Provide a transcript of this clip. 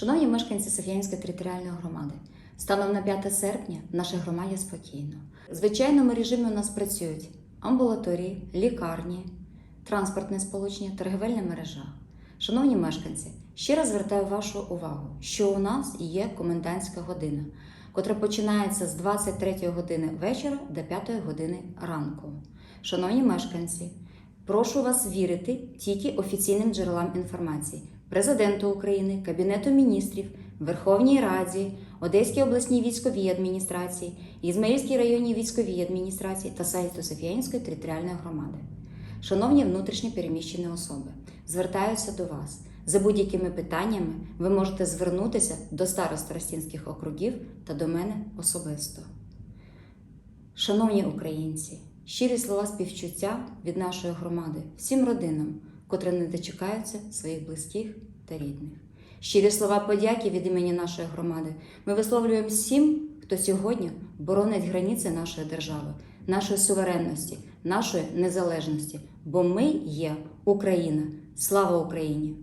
Шановні мешканці Софіянської територіальної громади, станом на 5 серпня в нашій громаді спокійно. В звичайному режимі у нас працюють амбулаторії, лікарні, транспортне сполучення, торгівельна мережа. Шановні мешканці, ще раз звертаю вашу увагу, що у нас є комендантська година, котра починається з 23 години вечора до 5 години ранку. Шановні мешканці, прошу вас вірити тільки офіційним джерелам інформації Президенту України, Кабінету міністрів, Верховній Раді, Одеській обласній військовій адміністрації, Ізмаїльській районній військовій адміністрації та сайту Софіянської територіальної громади. Шановні внутрішньо переміщені особи, звертаюся до вас. За будь-якими питаннями ви можете звернутися до старост Ростінських округів та до мене особисто. Шановні українці, щирі слова співчуття від нашої громади всім родинам, котрі не дочекаються своїх близьких та рідних. Щирі слова подяки від імені нашої громади ми висловлюємо всім, хто сьогодні боронить границі нашої держави, нашої суверенності, нашої незалежності, бо ми є Україна. Слава Україні!